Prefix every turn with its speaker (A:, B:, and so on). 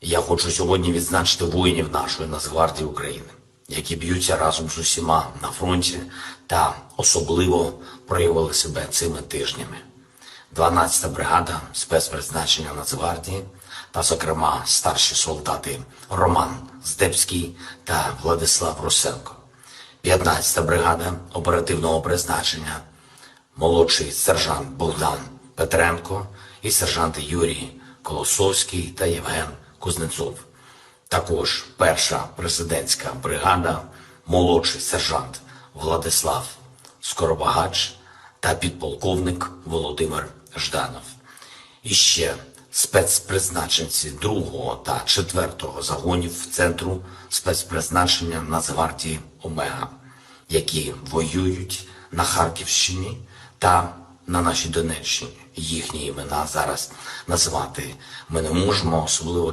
A: Я хочу сьогодні відзначити воїнів нашої Нацгвардії України, які б'ються разом з усіма на фронті та особливо проявили себе цими тижнями. 12-та бригада спецпризначення Нацгвардії та, зокрема, старші солдати Роман Здебський та Владислав Русенко. 15-та бригада оперативного призначення, молодший сержант Богдан Петренко і сержанти Юрій Колосовський та Євген Кузнецов. Також перша президентська бригада, молодший сержант Владислав Скоробагач та підполковник Володимир Жданов. І ще спецпризначенці 2 та 4 загонів Центру спецпризначення Нацгвардії Омега, які воюють на Харківщині та на нашій Донеччині. Їхні імена зараз назвати ми не можемо, особливо